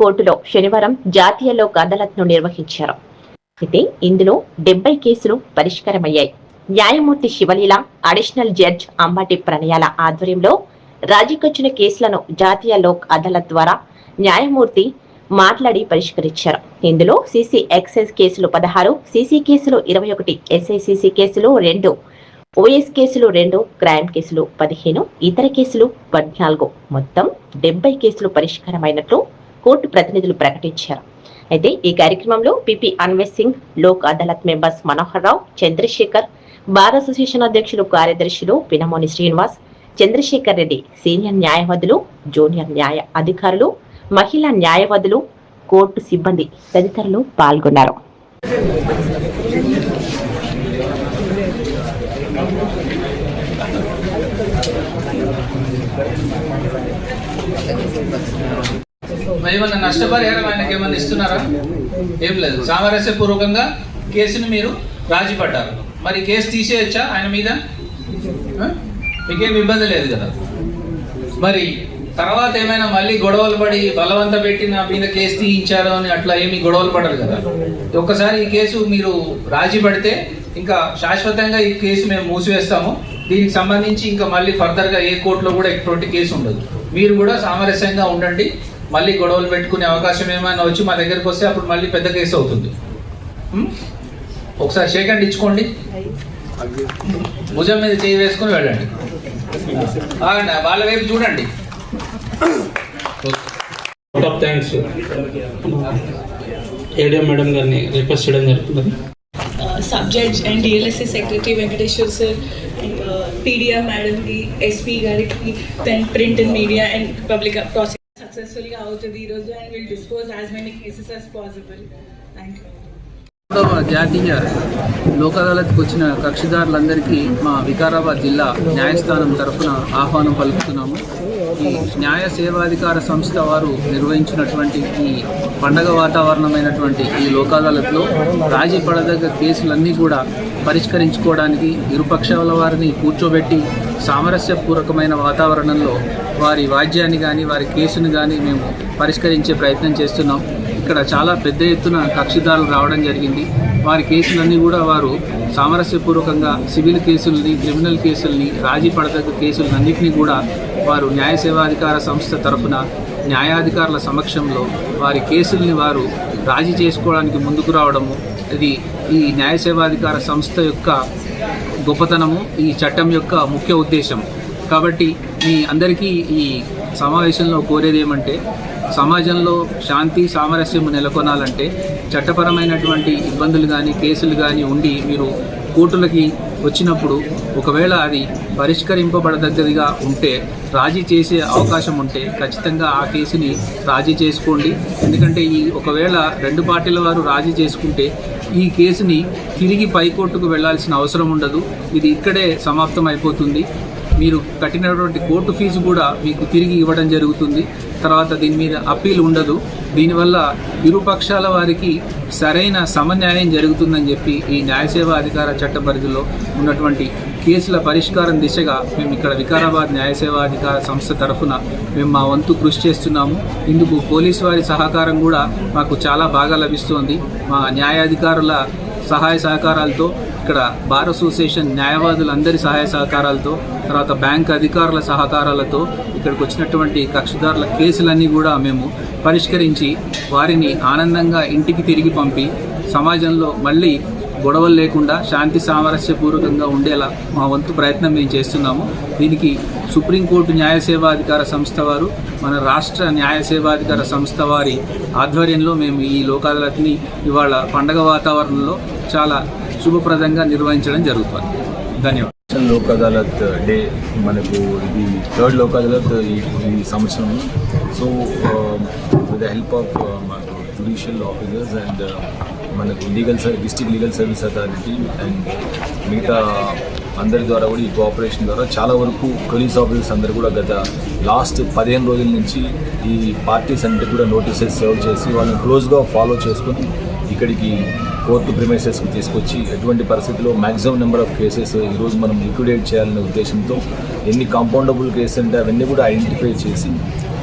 కోర్టులో శనివారం జాతీయ లోక్ అదాలత్ను నిర్వహించారు. అయితే ఇందులో డెబ్బై కేసులు పరిష్కారమయ్యాయి. న్యాయమూర్తి శివలీల అడిషనల్ జడ్జ్ అంబాటి ప్రణయాల ఆధ్వర్యంలో రాజీకొచ్చిన కేసులను జాతీయ లోక్ అదాలత్ ద్వారా న్యాయమూర్తి మాట్లాడి పరిష్కరించారు. ఇందులో సీసీ ఎక్సైజ్ కేసులు పదహారు సీసీ కేసులు ఇరవై ఒకటి ఎస్ఐసిసి కేసులు రెండు ఓఎస్ కేసులు రెండు క్రైమ్ కేసులు పదిహేను ఇతర కేసులు పద్నాలుగు. మొత్తం డెబ్బై కేసులు పరిష్కారమైనట్లు కోర్టు ప్రతినిధులు ప్రకటించారు. అయితే ఈ కార్యక్రమంలో PP Anvesh Singh Lok Adalat members Manohar Rao Chandrashekar bar association అధ్యక్షులు కార్యదర్శులు పినమోని శ్రీనివాస్ చంద్రశేఖర్ రెడ్డి సీనియర్ న్యాయవాదులు జూనియర్ న్యాయ అధికారులు మహిళా న్యాయవాదులు కోర్టు సిబ్బంది తదితరులు పాల్గొన్నారు. మరి ఏమన్నా నష్టపరిహారం ఆయనకి ఏమన్నా ఇస్తున్నారా? ఏం లేదు. సామరస్యపూర్వకంగా కేసుని మీరు రాజీ పడ్డారు మరి కేసు తీసేయచ్చా ఆయన మీద? మీకేం ఇబ్బంది లేదు కదా. మరి తర్వాత ఏమైనా మళ్ళీ గొడవలు పడి బలవంత పెట్టి నా మీద కేసు తీయించారు అని అట్లా ఏమి గొడవలు పడరు కదా. ఒక్కసారి ఈ కేసు మీరు రాజీ పడితే ఇంకా శాశ్వతంగా ఈ కేసు మేము మూసివేస్తాము. దీనికి సంబంధించి ఇంకా మళ్ళీ ఫర్దర్గా ఏ కోర్టులో కూడా ఎటువంటి కేసు ఉండదు. మీరు కూడా సామరస్యంగా ఉండండి. మళ్ళీ గొడవలు పెట్టుకునే అవకాశం ఏమైనా వచ్చి మా దగ్గరికి వస్తే అప్పుడు మళ్ళీ పెద్ద కేసు అవుతుంది? ఒకసారి షేక్ హ్యాండ్ ఇచ్చుకోండి. భుజం మీద చేయి వేసుకొని వెళ్ళండి. ఆగండి, వాళ్ళ వైపు చూడండి. ఆఫ్ థ్యాంక్స్ ఏడిఎం మేడం గారిని రిక్వెస్ట్ చేయడం sub judge and DLSA secretary Venkateshwar sir and pedia మేడంకి ఎస్పీ గారికి then print and media and public process సక్సెస్ఫుల్గా అవుతుంది ఈరోజు and will dispose as many cases as possible thank you జాతీయ లోక్ అదాలత్కి వచ్చిన కక్షిదారులందరికీ మా వికారాబాద్ జిల్లా న్యాయస్థానం తరఫున ఆహ్వానం పలుకుతున్నాము. ఈ న్యాయ సేవాధికార సంస్థ వారు నిర్వహించినటువంటి ఈ పండగ వాతావరణమైనటువంటి ఈ లోక్ అదాలత్లో రాజీ పడదగ్గ కేసులన్నీ కూడా పరిష్కరించుకోవడానికి ఇరుపక్షాల వారిని కూర్చోబెట్టి సామరస్యపూర్వకమైన వాతావరణంలో వారి వాద్యాన్ని కానీ వారి కేసును కానీ మేము పరిష్కరించే ప్రయత్నం చేస్తున్నాం. ఇక్కడ చాలా పెద్ద ఎత్తున కక్షిదారులు రావడం జరిగింది. వారి కేసులన్నీ కూడా వారు సామరస్యపూర్వకంగా సివిల్ కేసుల్ని క్రిమినల్ కేసుల్ని రాజీ పడదగ్గ కేసులన్నింటినీ కూడా వారు న్యాయ సేవాధికార సంస్థ తరఫున న్యాయాధికారుల సమక్షంలో వారి కేసుల్ని వారు రాజీ చేసుకోవడానికి ముందుకు రావడము ఇది ఈ న్యాయ సేవాధికార సంస్థ యొక్క గొప్పతనము ఈ చట్టం యొక్క ముఖ్య ఉద్దేశం కాబట్టి మీ అందరికీ ఈ సమావేశంలో కోరేది ఏమంటే సమాజంలో శాంతి సామరస్యం నెలకొనాలంటే చట్టపరమైనటువంటి ఇబ్బందులు కానీ కేసులు కానీ ఉండి మీరు కోర్టులకి వచ్చినప్పుడు ఒకవేళ అది పరిష్కరింపబడదగ్గదిగా ఉంటే రాజీ చేసే అవకాశం ఉంటే ఖచ్చితంగా ఆ కేసుని రాజీ చేసుకోండి. ఎందుకంటే ఈ ఒకవేళ రెండు పార్టీల వారు రాజీ చేసుకుంటే ఈ కేసుని తిరిగి పైకోర్టుకు వెళ్ళాల్సిన అవసరం ఉండదు. ఇది ఇక్కడే సమాప్తం అయిపోతుంది మీరు కట్టినటువంటి కోర్టు ఫీజు కూడా మీకు తిరిగి ఇవ్వడం జరుగుతుంది. తర్వాత దీని మీద అప్పీల్ ఉండదు. దీనివల్ల ఇరు పక్షాల వారికి సరైన సమన్యాయం జరుగుతుందని చెప్పి ఈ న్యాయసేవా అధికార చట్ట పరిధిలో ఉన్నటువంటి కేసుల పరిష్కారం దిశగా మేము ఇక్కడ వికారాబాద్ న్యాయసేవా అధికార సంస్థ తరఫున మేము మా వంతు కృషి చేస్తున్నాము. ఇందుకు పోలీసు వారి సహకారం కూడా మాకు చాలా బాగా లభిస్తోంది. మా న్యాయాధికారుల సహాయ సహకారాలతో ఇక్కడ బార్ అసోసియేషన్ న్యాయవాదులందరి సహాయ సహకారాలతో తర్వాత బ్యాంక్ అధికారుల సహకారాలతో ఇక్కడికి వచ్చినటువంటి కక్షిదారుల కేసులన్నీ కూడా మేము పరిష్కరించి వారిని ఆనందంగా ఇంటికి తిరిగి పంపి సమాజంలో మళ్ళీ గొడవలు లేకుండా శాంతి సామరస్యపూర్వకంగా ఉండేలా మా వంతు ప్రయత్నం మేము చేస్తున్నాము. దీనికి సుప్రీంకోర్టు న్యాయ సేవాధికార సంస్థ వారు మన రాష్ట్ర న్యాయ సేవాధికార సంస్థ వారి ఆధ్వర్యంలో మేము ఈ లోక్ ఇవాళ పండగ వాతావరణంలో చాలా శుభప్రదంగా నిర్వహించడం జరుగుతుంది. ధన్యవాదాలు. లోక్ అదాలత్ డే మనకు ఇది థర్డ్ లోక్ అదాలత్ ఈ ఈ సంవత్సరం. So with the help of మనకు జుడిషియల్ ఆఫీసర్స్ అండ్ మనకు legal service district legal service authority and మిగతా అందరి ద్వారా కూడా ఈ కోఆపరేషన్ ద్వారా చాలా వరకు పోలీస్ ఆఫీసర్స్ అందరూ కూడా గత లాస్ట్ పదిహేను రోజుల నుంచి ఈ పార్టీస్ అన్నిటి కూడా నోటీసెస్ సర్వ్ చేసి వాళ్ళని క్లోజ్గా ఫాలో చేసుకొని ఇక్కడికి కోర్టు ప్రిమైసెస్కి తీసుకొచ్చి ఎటువంటి పరిస్థితిలో మ్యాక్సిమం నెంబర్ ఆఫ్ కేసెస్ ఈరోజు మనం లిక్విడేట్ చేయాలనే ఉద్దేశంతో ఎన్ని కాంపౌండబుల్ కేసెస్ అంటే అవన్నీ కూడా ఐడెంటిఫై చేసి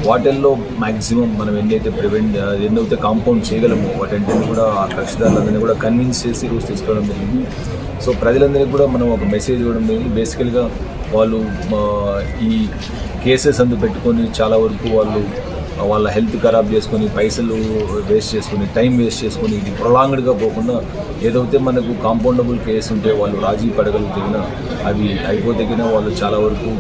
వాటిల్లో మ్యాక్సిమం మనం ఎన్నైతే ప్రివెంట్ ఎన్నైతే కాంపౌండ్ చేయగలము వాటంటిని కూడా ఆ కక్షిదారులందరినీ కూడా కన్విన్స్ చేసి రోజు తీసుకోవడం జరిగింది. సో ప్రజలందరికీ కూడా మనం ఒక మెసేజ్ ఇవ్వడం జరిగింది. బేసికల్గా వాళ్ళు ఈ కేసెస్ అందు పెట్టుకొని చాలా వరకు వాళ్ళు వాళ్ళ హెల్త్ ఖరాబ్ చేసుకొని పైసలు వేస్ట్ చేసుకొని టైం వేస్ట్ చేసుకొని ఇది ప్రొలాంగ్డ్గా పోకుండా ఏదైతే మనకు కాంపౌండబుల్ కేసు ఉంటే వాళ్ళు రాజీ పడగలిగిన అవి అయిపోతగిన వాళ్ళు చాలా వరకు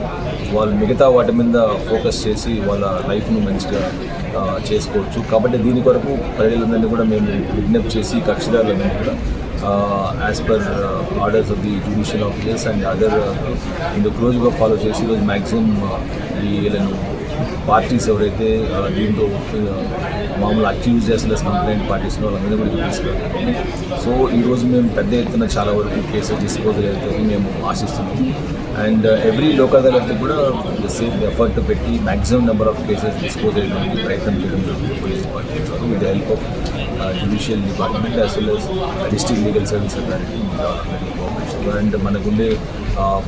వాళ్ళు మిగతా వాటి మీద ఫోకస్ చేసి వాళ్ళ లైఫ్ను మంచిగా చేసుకోవచ్చు. కాబట్టి దీని కొరకు ప్రజలందరినీ కూడా మేము విజ్ఞప్తి చేసి కక్షిదారులందరినీ కూడా as per orders of the judicial officers and other ఇందు క్లోజ్గా ఫాలో చేసి ఈరోజు మ్యాక్సిమం uh, ఈ వీళ్ళను పార్టీస్ ఎవరైతే దీంతో దీంట్లో మామూలు అక్యూజ్ చేసిన కంప్లైంట్ పార్టీస్ వాళ్ళందరూ కూడా ఇక్కడ సో ఈరోజు మేము పెద్ద ఎత్తున చాలా వరకు కేసెస్ డిస్పోజల్ అవుతాయని మేము ఆశిస్తున్నాము. అండ్ ఎవ్రీ లోక్ అదాలత్ కూడా సేమ్ ఎఫర్ట్ పెట్టి maximum number of cases dispose చేయడానికి ప్రయత్నం చేయడం జరుగుతుంది పోలీస్ డిపార్ట్మెంట్ వాళ్ళు with help of judicial department as well as district legal service authority and మనకుండే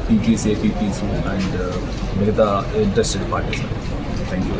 పీపీస్ ఏపీపీస్ అండ్ మిగతా ఇంట్రెస్టెడ్ పార్టీస్ థ్యాంక్ యూ